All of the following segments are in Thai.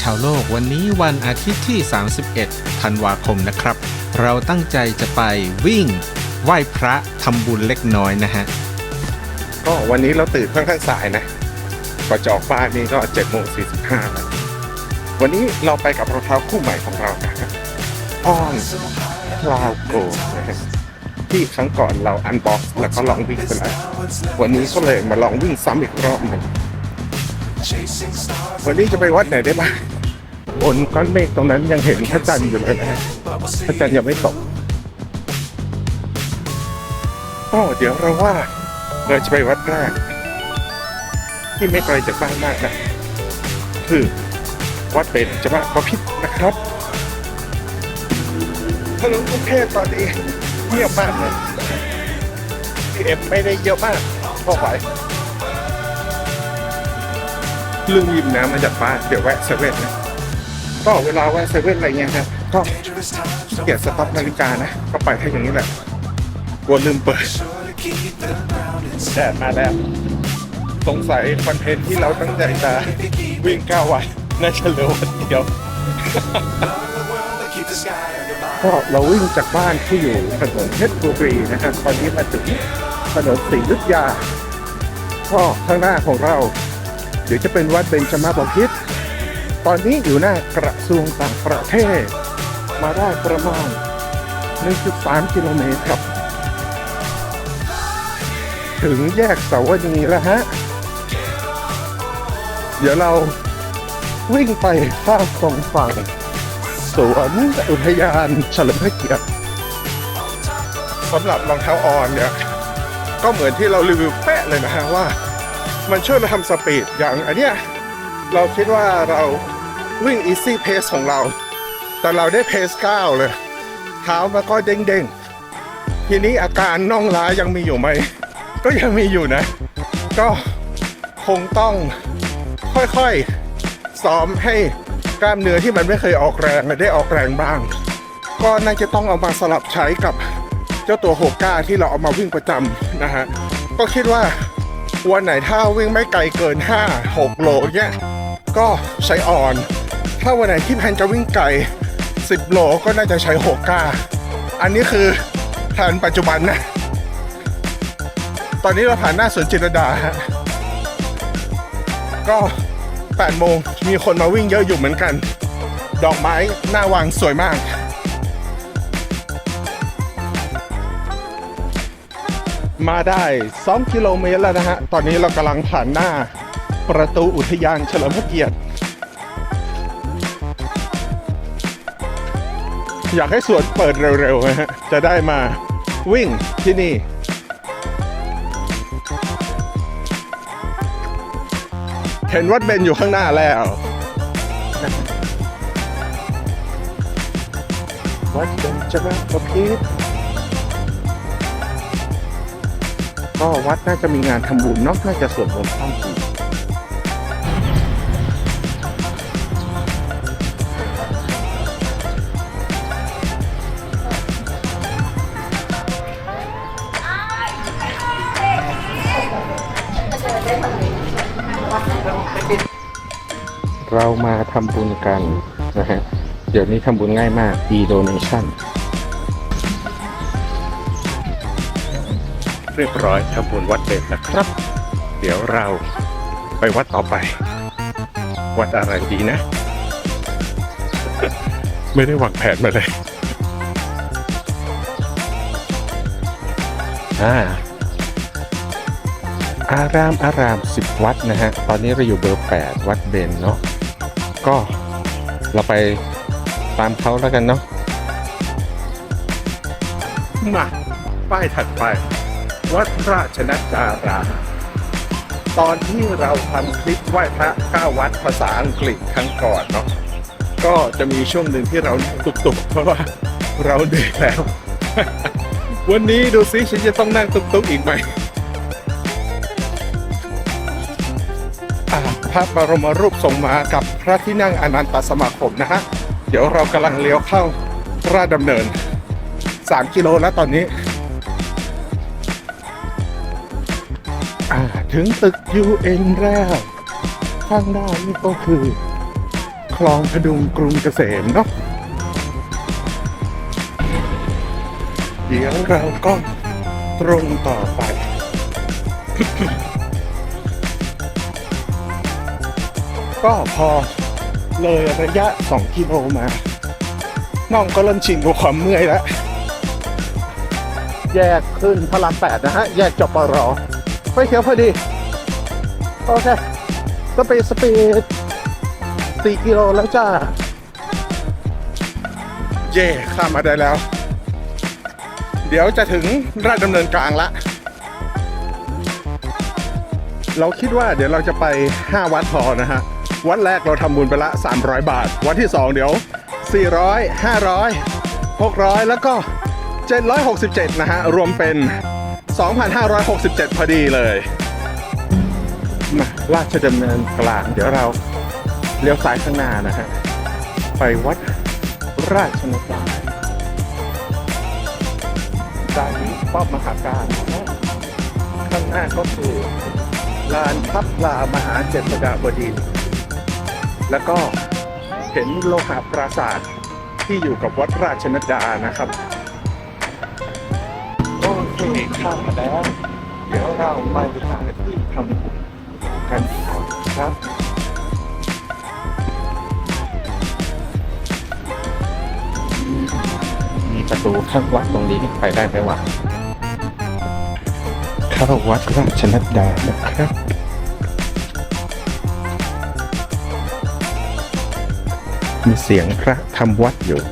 ชาวโลกวันนี้วันอาทิตย์ที่ 31 ธันวาคมนะครับ เราตั้งใจจะไปวิ่ง ไหว้พระทำบุญเล็กน้อยนะฮะ ก็วันนี้เราตื่นค่อนข้างสายนะกว่าจะออกบ้านนี่ก็7โมง45แล้ววันนี้เราไปกับรองเท้าคู่ใหม่ของเรานะครับอ้อนคลาวโกนะฮะที่ครั้งก่อนเราอันบ็อกแล้วก็ลองวิ่งไปแล้ววันนี้ก็เลยมาลองวิ่งซ้ำอีกรอบหนึ่ง วันนี้จะไปวัดไหนได้บ้างบนก้อนเมฆตรงนั้นยังเห็นพระจันทร์อยู่เลยนะฮะพระจันทร์ยังไม่ตกก็เดี๋ยวเราว่าเราจะไปวัดแรก ที่ไม่ไกลจากบ้านมากนะคือวัดเป็นจมาพระพิษนะครับถนนกรุงเทพตอนนี้เงียบมากเลยพีเอ็มไม่ได้เยอะมากพอไหว ลืมหยิบน้ำมาจากบ้านเดี๋ยวแวะเซเว่นนะก็เวลาแวะเซเว่นอะไรเงี้ยครับก็เกียรสต็อปนาฬิกานะ ก็ไปให้อย่างนี้แหละกลัวลืมเปิดแดดมาแล้ว สงสัยคอนเทนต์ที่เราตั้งใจจะวิ่งก้าวันน่าจะเหลือวันเดียวก็เราวิ่งจากบ้านที่อยู่ถนนเพชรบุรีนะครับตอนนี้มาถึงถนนศรียุทยาก็ข้างหน้าของเรา ดี๋ยวจะเป็นวัดเบญจมาบพิตรตอนนี้อยู่หน้ากระทรวงต่างประเทศ มาได้ประมาณ 1.3 กิโลเมตรครับ ถึงแยกเสาวนีแล้วฮะ เดี๋ยวเราวิ่งไปข้ามตรงฝั่งสวนอุทยานเฉลิมพระเกียรติสำหรับรองเท้าออนเนี่ย ก็เหมือนที่เรารีวิวแปะเลยนะฮะว่า มันช่วยเราทำสปีดอย่างอันเนี้ยเราคิดว่าเราวิ่ง easy pace ของเรา แต่เราได้ pace 9เลย เท้ามันก็เด้งๆ ทีนี้อาการน่องล้ายังมีอยู่ไหม ก็ยังมีอยู่นะ ก็คงต้องค่อยๆ ซ้อมให้กล้ามเนื้อที่มันไม่เคยออกแรงได้ออกแรงบ้าง ก็น่าจะต้องเอามาสลับใช้กับเจ้าตัวโฮก้าที่เราเอามาวิ่งประจำนะฮะ ก็คิดว่า วันไหนถ้าวิ่งไม่ไกลเกิน 5 6 โลเนี่ยก็ใช้อ่อน ถ้าวันไหนที่แพนจะวิ่งไกล 10 โลก็น่าจะใช้โฮก้า อันนี้คือแผนปัจจุบันนะ ตอนนี้เราผ่านหน้าสวนจิตรดาฮะก็ 8 โมงมีคนมาวิ่งเยอะอยู่เหมือนกัน ดอกไม้หน้าวางสวยมาก มาได้ 2 กิโลเมตรแล้วนะฮะ ตอนนี้เรากำลังผ่านหน้าประตูอุทยานเฉลิมพระเกียรติ อยากให้สวนเปิดเร็วๆนะฮะ จะได้มาวิ่งที่นี่ เห็นวัดเบนอยู่ข้างหน้าแล้ว วัดเบนจมาบพิต ก็วัดน่าจะมีงานทำบุญเนาะน่าจะสวดมนต์ข้ามปีเรามาทำบุญกันนะฮะ เดี๋ยวนี้ทำบุญง่ายมาก e-donation เรียบร้อยทำบุญวัดเด็ดนะครับ เดี๋ยวเราไปวัดต่อไป วัดอะไรดีนะ ไม่ได้วางแผนมาเลยอ่าอารามอารามสิบวัดนะฮะ ตอนนี้เราอยู่เบอร์แปดวัดเบนเนาะก็เราไปตามเขาแล้วกันเนาะมาป้ายถัดไป วัดราชนัดดารามตอนที่เราทำคลิปไหว้พระเก้าวัดภาษาอังกฤษครั้งก่อนเนาะก็จะมีช่วงหนึ่งที่เราตุกๆเพราะว่าเราเหนื่อยแล้ว วันนี้ดูซิฉันจะต้องนั่งตุกๆอีกไหมอ่าพระบรมรูปทรงมากับพระที่นั่งอนันตสมาคมนะฮะ เดี๋ยวเรากำลังเลี้ยวเข้าราชดำเนิน 3 กิโลแล้วตอนนี้ ถึงตึก UN แล้ว ข้างหน้านี่ก็คือ คลองพดุงกรุงเกษมเนาะเดี๋ยวเราก็ตรงต่อไปก็พอเลยระยะ 2 กิโลมา น้องก็เริ่มชินกับความเมื่อยแล้ว แยกขึ้นพระรามแปดนะฮะ แยกจบปรอ ไฟเขียวพอดี โอเคสปีดสปีดสี่กิโลแล้วจ้า เย่ข้ามมาได้แล้ว เดี๋ยวจะถึงราชดำเนินกลางละ เราคิดว่าเดี๋ยวเราจะไป 5 วัดพอนะฮะ วัดแรกเราทำบุญไปละ 300 บาท วัดที่ 2 เดี๋ยว 400 500 600 แล้วก็ 767 นะฮะ รวมเป็น 2,567 พอดีเลยมาราชดำเนินกลาง เดี๋ยวเราเลี้ยวซ้ายข้างหน้านะฮะ ไปวัดราชนการด้านนี้ป้อมมหาการข้างหน้าก็คือลานพับลามหาเจษฎาบดิน แล้วก็เห็นโลหะปราสาทที่อยู่กับวัดราชนดานะครับ โอเคข้ามมาแล้ว เดี๋ยวเราไปหางที่ทำบุญกันก่อนครับมีประตูข้างวัดตรงนี้ไปได้ไหมวะเข้าวัดราชนดานะครับมีเสียงพระทำวัดอยู่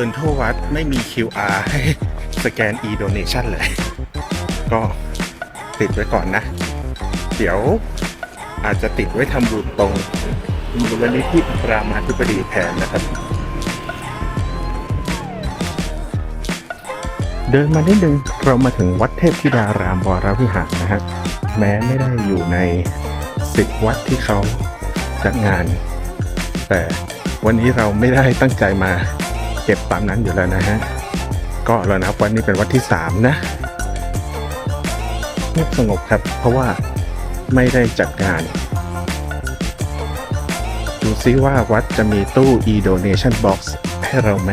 ดินทั่ววัดไม่มี QR ให้สแกน e-donation เลย ก็ติดไว้ก่อนนะ เดี๋ยวอาจจะติดไว้ทำบุญตรงมูลนิธิรามาธิบดีแทนนะครับ เดินมานิดนึงเรามาถึงวัดเทพธิดารามวรวิหารนะฮะแม้ไม่ได้อยู่ในสิบวัดที่เขาจัดงาน แต่วันนี้เราไม่ได้ตั้งใจมา ก็บตามนั้นอยู่แล้วนะฮะ ก็เรานับวันนี้เป็นวัดที่สามนะเงียบสงบครับ เพราะว่าไม่ได้จัดงาน ดูซิว่าวัดจะมีตู้ e-donation box ให้เราไหม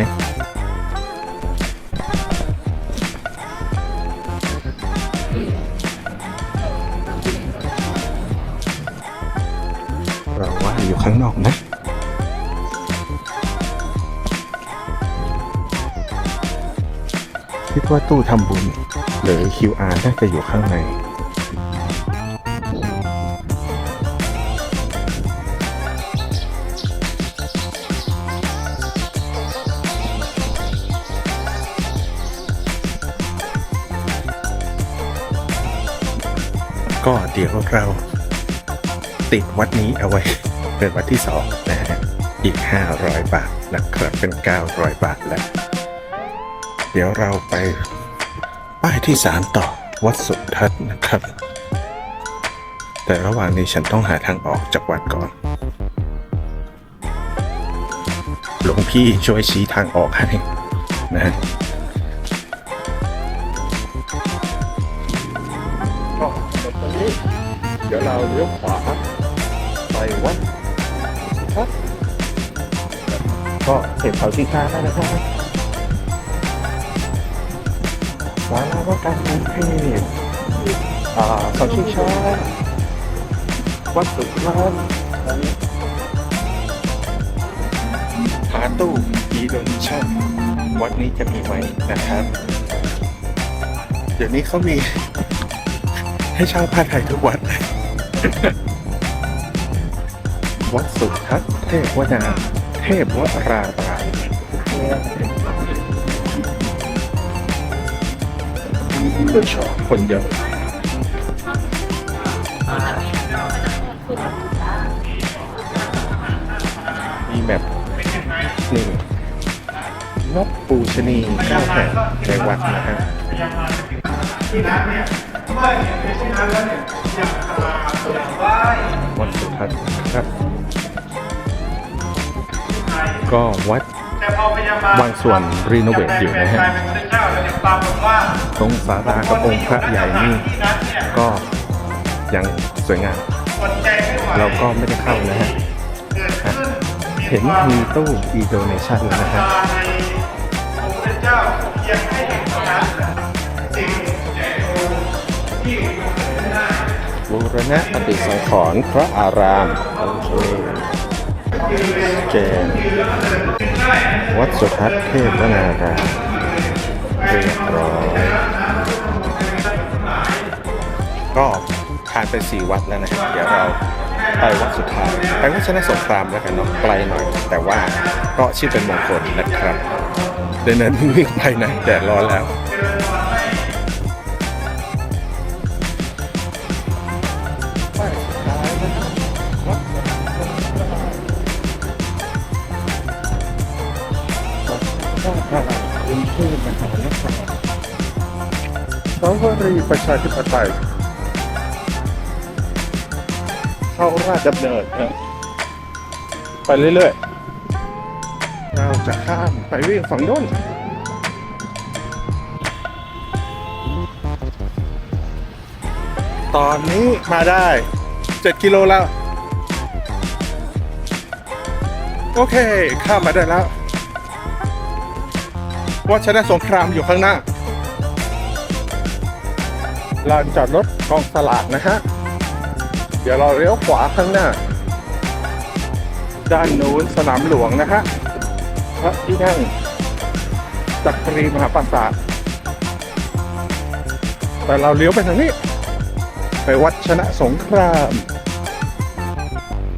ว่าตู้ทำบุญหรือ QR น่าจะอยู่ข้างในก็เดี๋ยวเราติดวัดนี้เอาไว้ เป็นวัดที่สองนะฮะอีก 500 บาทนะครับเป็น 900 บาทแล้ว ดี๋ยวเราไปป้ายที่ 3 ต่อวัดสุทัศน์นะครับ แต่ระหว่างนี้ฉันต้องหาทางออกจากวัดก่อน หลวงพี่ช่วยชี้ทางออกให้นะฮะก็ตอนนี้ เดี๋ยวเราเลี้ยวขวาไปวัดสุทัศน์ก็เห็นเขาชี้างแล้วนะครับ สารวการกรุงเทพอ่าเขาชิงช้าวัดสุทัศน์หาตู้อีโดนชั่นวัดนี้จะมีไหมนะครับ เดี๋ยวนี้เขามี ให้เช่าผ้าไทยทุกวัด วัดสุทัศน์เทพวนาเทพวราบรา มผู้ชมคนเยอะมีแบบหนี่งนกปูชนีเก้าแห่งในวัดนะฮะวัดสุทัศน์ครับ ก็วัดบางส่วนรีโนเวทอยู่นะฮะ ตรงศาลากับองค์พระใหญ่นี่ก็ยังสวยงาม เราก็ไม่ได้เข้านะฮะฮะเห็นมีตู้ e-donation แล้วนะฮะบูรณะปฏิสังขรณ์พระอารามโอเคเกนวัดสุทัศน์เทพวนาราม เรียบร้อยก็ผ่านไปสี่วัดแล้วนะครับเดี๋ยวเราไปวัดสุดท้ายไปวัดชนะสงครามแล้วกันเนาะไกลหน่อย แต่ว่าก็ชื่อเป็นมงคลนะครับเดินเดินวิ่งไปนะแดดร้อนแล้วกรุงเทพมหานคร สาวรีประชาธิปไตยเข้าราชดำเนินนะไปเรื่อยๆ เราจะข้ามไปวิ่งฝั่งโน้นตอนนี้มาได้ 7 กิโลแล้ว โอเค ข้ามมาได้แล้ว วัชนะสงครามอยู่ข้างหน้า ลานจอดรถกองสลากนะฮะ เดี๋ยวเราเลี้ยวขวาข้างหน้า ด้านนู้นสนามหลวงนะฮะพระที่นั่งจักรีมหาปราสาทแต่เราเลี้ยวไปทางนี้ ไปวัดชนะสงคราม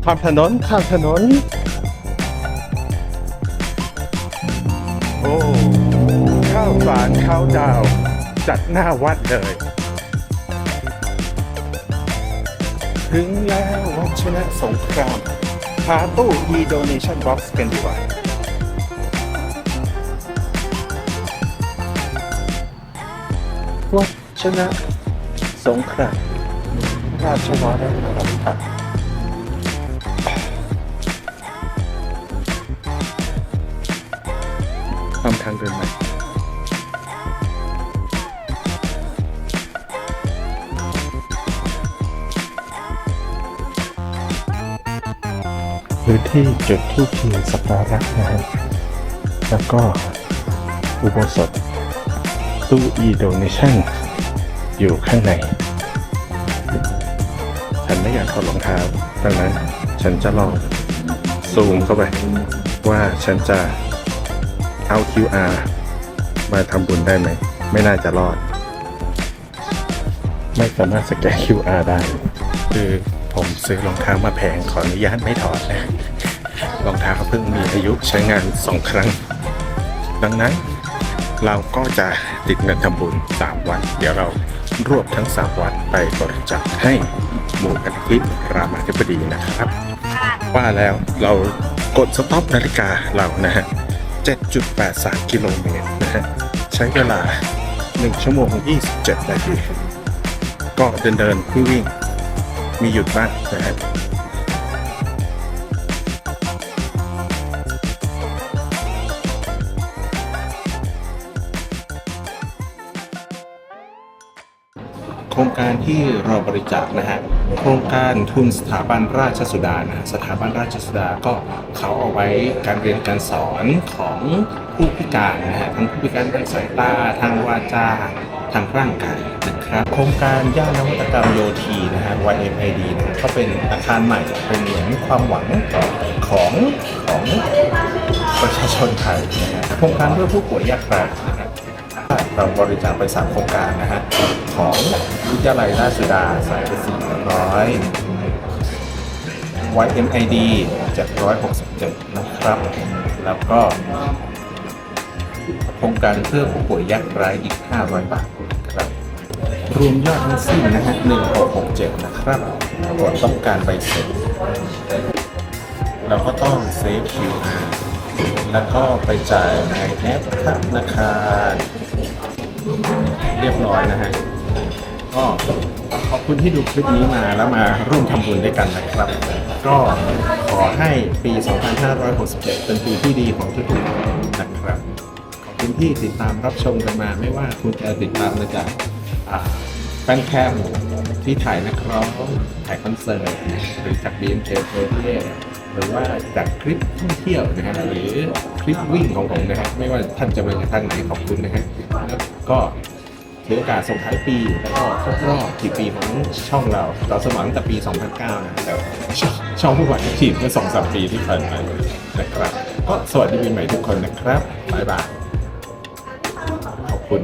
ข้ามถนนข้ามถนน โอ้ข้าวสารข้าวดาว จัดหน้าวัดเลย ถึงแล้ววัชนะสงครามหาตู้ e-donation box กันดีกว่าวัชนะสงครามราชวัฒนธรรมทำทางเดินใหม่ ที่จุดทูปเทียนสักการะนะฮะแล้วก็อุโบสถ ตู้ e-donation อยู่ข้างใน ฉันไม่อยากถอดรองเท้าดังนั้นฉันจะลองซูมเข้าไป ว่าฉันจะเอา QR มาทำบุญได้ไหม ไม่น่าจะรอด ไม่สามารถสแกน QR ได้ คือผมซื้อรองเท้ามาแพงขออนุญาตไม่ถอดนะ รองเท้าเพิ่งมีอายุใช้งานสองครั้ง ดังนั้นเราก็จะติดเงินทำบุญ 3 วัน เดี๋ยวเรารวบทั้ง 3 วันไปบริจาคให้มูลนิธิรามาธิบดีนะครับ ว่าแล้วเรากดสต็อปนาฬิกาเรานะฮะ 7.83 กิโลเมตรนะฮะ ใช้เวลา 1 ชั่วโมง 27 นาที ก็เดินเดินวิ่งวิ่ง มีหยุดบ้างนะฮะ รงการที่เราบริจาคนะฮะโครงการทุนสถาบันราชสุดานะสถาบันราชสุดาก็เขาเอาไว้การเรียนการสอนของผู้พิการนะฮะทั้งผู้พิการทางสายตาทางวาจาทางร่างกายนะครับโครงการย่านนวัตกรรมโยธีนะฮะ YMID นะฮะก็เป็นอาคารใหม่เป็นเหมือนความหวังของของประชาชนไทยนะฮะโครงการเพื่อผู้ป่วยยากไร้นะครับ เราบริจาคไปสามโครงการนะฮะของวิทยาลัยราชสุดาสายสี่ร้อย YMID 767 นะครับ แล้วก็โครงการเพื่อผู้ป่วยยากไร้อีก 500 บาทครับรวมยอดทั้งสิ้นนะฮะ1667 นะครับกดต้องการใบเสร็จเราก็ต้องเซฟ QR แล้วก็ไปจ่ายในแอปธนาคาร เรียบร้อยนะฮะก็ขอบคุณที่ดูคลิปนี้มาแล้วมาร่วมทำบุญด้วยกันนะครับ ก็ขอให้ปี 2567 เป็นปีที่ดีของทุกๆคนนะครับ ขอบคุณที่ติดตามรับชมกันมาไม่ว่าคุณจะติดตามมาจากอ่าแฟนแคมที่ถ่ายนักร้องถ่ายคอนเสิร์ตหรือจาก BMK p r o j e c หรือว่าจากคลิปท่องเที่ยวนะฮะหรือคลิปวิ่งของผมนะฮะไม่ว่าท่านจะมาจากทางไหนขอบคุณนะฮะแล้วก็ ถือโอกาสส่งท้ายปี แล้วก็ครบรอบกี่ปีของช่องเรา เราสมัครตั้งแต่ปี 2009 นะแต่ช่องผู้หวังทีมเมื่อสองสามปีที่ผ่านมานะครับ ก็สวัสดีปีใหม่ทุกคนนะครับบ๊ายบายขอบคุณ